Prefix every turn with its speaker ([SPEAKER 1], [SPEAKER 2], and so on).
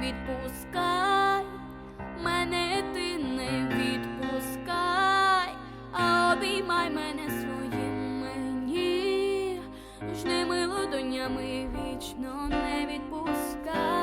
[SPEAKER 1] відпускай, мене ти не відпускай, а обіймай мене своїм мені, жними ладонями вічно не відпускай.